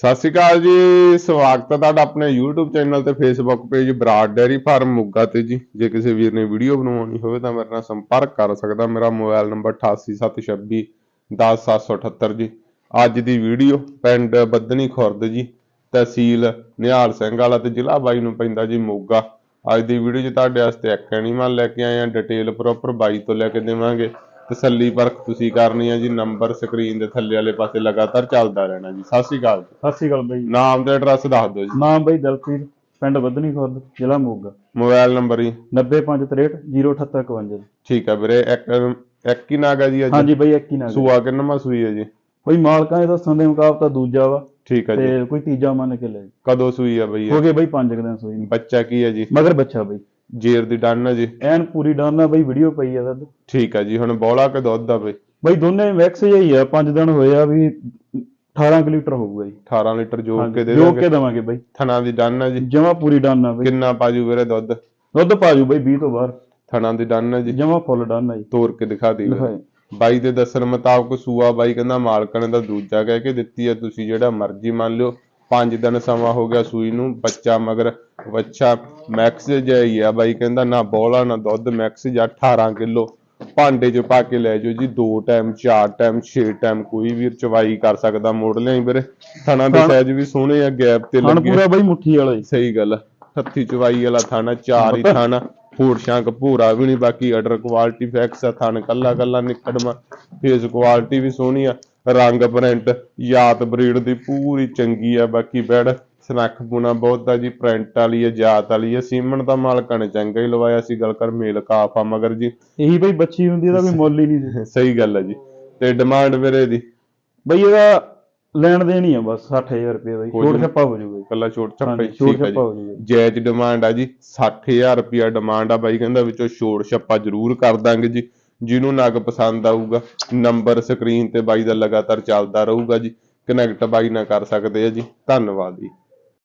ਸਤਿ ਸ਼੍ਰੀ ਅਕਾਲ ਜੀ, ਸਵਾਗਤ ਹੈ ਤੁਹਾਡਾ ਆਪਣੇ YouTube ਚੈਨਲ ਤੇ Facebook page Brar dairy farm Mugga ਤੇ ਜੀ। ਜੇ ਕਿਸੇ ਵੀਰ ਨੇ ਵੀਡੀਓ ਬਣਵਾਉਣੀ ਹੋਵੇ ਤਾਂ ਮੇਰੇ ਨਾਲ ਸੰਪਰਕ ਕਰ ਸਕਦਾ। ਮੇਰਾ ਮੋਬਾਈਲ ਨੰਬਰ 8876 10778 ਜੀ। ਅੱਜ ਦੀ ਵੀਡੀਓ ਪਿੰਡ ਬੱਦਨੀ ਖੁਰਦ ਜੀ, ਤਹਿਸੀਲ ਨਿਹਾਲ ਸਿੰਘ ਵਾਲਾ ਤੇ ਜ਼ਿਲ੍ਹਾ ਬਾਈ ਨੂੰ ਪੈਂਦਾ ਜੀ ਮੋਗਾ। ਅੱਜ ਦੀ ਵੀਡੀਓ 'ਚ ਤੁਹਾਡੇ ਵਾਸਤੇ ਇੱਕ ਐਨੀਮਲ ਲੈ ਕੇ ਆਏ ਆ ਡਿਟੇਲ ਪ੍ਰੋਪਰ ਬਾਈ ਤੋਂ ਲੈ ਕੇ ਦੇਵਾਂਗੇ। ਤਸੱਲੀ ਪਰਖ ਤੁਸੀਂ ਕਰਨੀ ਹੈ ਜੀ ਨੰਬਰ ਸਕਰੀਨ ਦੇ ਥੱਲੇ ਵਾਲੇ ਪਾਸੇ ਲਗਾਤਾਰ ਚੱਲਦਾ ਰਹਿਣਾ ਜੀ। ਸਤਿ ਸ਼੍ਰੀ ਅਕਾਲ ਜੀ। ਸਤਿ ਸ਼੍ਰੀ ਅਕਾਲ ਬਾਈ ਨਾਮ ਤੇ ਐਡਰੈਸ ਦੱਸ ਦਿਓ ਜੀ। ਨਾਮ ਬਾਈ ਦਲਪ੍ਰੀਤ ਪਿੰਡ ਬੱਧਨੀ ਖੁਰਦ ਜ਼ਿਲ੍ਹਾ ਮੋਗਾ। ਮੋਬਾਈਲ ਨੰਬਰ ਜੀ। 9563088851 ਠੀਕ ਹੈ ਵੀਰੇ ਇੱਕ ਇੱਕ ਹੀ ਨਾਗਾ ਜੀ ਅੱਜ। ਹਾਂਜੀ ਬਾਈ ਇੱਕ ਹੀ ਨਾਮ ਸੂਆ ਕਿੰਨਵਾਂ ਸੂਈ ਹੈ ਜੀ? ਬਾਈ ਮਾਲਕਾਂ ਦੇ ਦੱਸਣ ਦੇ ਮੁਕਾਬਲਾ ਦੂਜਾ ਵਾ। ਠੀਕ ਹੈ ਜੀ। ਤੇ ਕੋਈ ਤੀਜਾ ਮੰਨ ਕੇ ਲੈ ਕਦੋਂ ਸੂਈ ਹੈ ਬਈ ਹੋ? ਗਏ ਬਾਈ 5 ਦਿਨ ਸੋਈ ਬੱਚਾ ਕੀ ਹੈ ਜੀ? ਮਗਰ ਬੱਚਾ ਬਾਈ। ਜੇਰ ਦੀ ਡਨ ਹੈ ਜੀ। ਐਨ ਪੂਰੀ ਡਾਨਾ ਬਾਈ ਵੀਡੀਓ ਪਈ ਆ ਦੁੱਧ। ਠੀਕ ਹੈ ਜੀ ਹੁਣ ਬੋਲਾ ਕੇ ਦੁੱਧ ਆ ਬਈ। ਬਾਈ ਦੋਨੇ ਮਿਕਸ ਜਿਹੀ ਆ 5 ਦਿਨ ਹੋਏ ਆ ਵੀ 18 ਕੁ ਲੀਟਰ ਹੋਊਗਾ ਜੀ। 18 ਲੀਟਰ ਜੋੜ ਕੇ ਦੇ ਜੋ ਦੋਗੇ। ਕੇ ਦਵਾਂਗੇ ਬਾਈ। ਥਣਾ ਦੀ ਡਨ ਹੈ ਜੀ। ਜਮਾ ਪੂਰੀ ਡਾਨਾ ਬਾਈ। ਕਿੰਨਾ ਪਾਜੂ ਵੀਰੇ ਦੁੱਧ? ਦੁੱਧ ਪਾਜੂ ਬਾਈ 20 ਤੋਂ ਬਾਹਰ। ਥਣਾ ਦੀ ਡਨ ਹੈ ਜੀ। ਜਮਾ ਫੁੱਲ ਡਾਨਾ ਜੀ। ਤੋੜ ਕੇ ਦਿਖਾ ਦੀ। ਬਾਈ ਦੇ ਦੱਸਣ ਮੁਤਾਬਕ ਸੂਆ ਬਾਈ ਕਹਿੰਦਾ ਮਾਲਕਾਂ ਨੇ ਤਾਂ ਦੂਜਾ ਕਹਿ ਕੇ ਦਿੱਤੀ ਹੈ ਤੁਸੀਂ ਜਿਹੜਾ ਮਰਜ਼ੀ ਮੰਨ ਲਿਓ। 5 ਦਿਨ ਸਮਾਂ ਹੋ ਗਿਆ ਸੂਈ ਨੂੰ ਬੱਚਾ ਮਗਰ ਬੱਚਾ ਮੈਕਸ ਜਿਹਾ ਹੀ ਆ ਬਾਈ ਕਹਿੰਦਾ ਨਾ ਬੋਲਾ ਨਾ ਦੁੱਧ ਮੈਕਸ ਜਾਂ 18 ਕਿਲੋ। ਭਾਂਡੇ 'ਚ ਪਾ ਕੇ ਲੈ ਜਾਓ ਜੀ ਦੋ ਟਾਈਮ ਚਾਰ ਟਾਈਮ ਛੇ ਟਾਈਮ ਕੋਈ ਵੀਰ ਚਵਾਈ ਕਰ ਸਕਦਾ ਮੋੜ ਲਿਆਈ ਵੀਰੇ। ਥਣਾ ਦੇ ਸਾਈਜ਼ ਵੀ ਸੋਹਣੇ ਆ ਗੈਪ ਤੇ ਹਣ ਲੱਗੇ ਪੂਰਾ ਬਾਈ ਮੁੱਠੀ ਵਾਲਾ ਜੀ ਸਹੀ ਗੱਲ। ਹੱਥੀ ਚਵਾਈ ਵਾਲਾ ਥਾਣਾ ਚਾਰ ਹੀ ਥਾਣਾ ਹੋਰ ਸ਼ਾਂਕ ਭੂਰਾ ਵੀ ਨਹੀਂ ਬਾਕੀ ਆਰਡਰ ਕੁਆਲਿਟੀ ਫੈਕਸ ਆ ਥਣ ਕੱਲਾ ਕੱਲਾ ਨਿਕੜਮਾ। ਫੇਸ ਕੁਆਲਿਟੀ ਵੀ ਸੋਹਣੀ ਆ ਰੰਗ ਪ੍ਰਿੰਟ ਯਾਤ ਬਰੀਡ ਦੀ ਪੂਰੀ ਚੰਗੀ ਆ ਬਾਕੀ ਬੈਡ ਸਨੱਖ ਪੁਣਾ ਬਹੁਤ ਜੀ ਪ੍ਰਿੰਟ ਵਾਲੀ ਆ ਜਾਤ ਵਾਲੀ ਆ ਸੀਮਨ ਦਾ ਮਾਲਕਾਂ ਨੇ ਚੰਗਾ ਹੀ ਲਵਾਇਆ ਸੀ ਗੱਲ ਕਰ ਮੇਲ ਕਾਫ ਆ ਮਗਰ ਜੀ। ਇਹੀ ਬਾਈ ਬੱਚੀ ਹੁੰਦੀ ਇਹਦਾ ਕੋਈ ਮੁੱਲ ਹੀ ਨਹੀਂ ਸਹੀ ਗੱਲ ਆ ਜੀ। ਤੇ ਡਿਮਾਂਡ ਵੀਰੇ ਦੀ। ਬਈ ਇਹਦਾ ਲੈਣ ਦੇਣ ਹੀ ਆ ਬਸ 60000 ਰੁਪਏ ਹੋ ਛੋਟ। ਛੱਪਾ ਹੋ ਜਾਊਗਾ। ਕੱਲਾ ਛੋਟ ਛੱਪੇ ਛੋਟ ਛੱਪਾ ਹੋ ਜੀ। ਜਾਊਗਾ ਜਾਇਜ਼ ਡਿਮਾਂਡ ਆ ਜੀ 60000 ਰੁਪਿਆ ਡਿਮਾਂਡ ਆ ਬਾਈ ਕਹਿੰਦਾ ਵਿੱਚੋਂ ਛੋੜ ਛੱਪਾ ਜ਼ਰੂਰ ਕਰ ਦਾਂਗੇ ਜੀ। ਜਿਹਨੂੰ ਨਗ ਪਸੰਦ ਆਊਗਾ ਨੰਬਰ ਸਕਰੀਨ ਤੇ ਬਾਈ ਦਾ ਲਗਾਤਾਰ ਚੱਲਦਾ ਰਹੂਗਾ ਜੀ। ਕਨੈਕਟ ਬਾਈ ਨਾਲ ਕਰ ਸਕਦੇ ਆ ਜੀ। ਧੰਨਵਾਦ ਜੀ।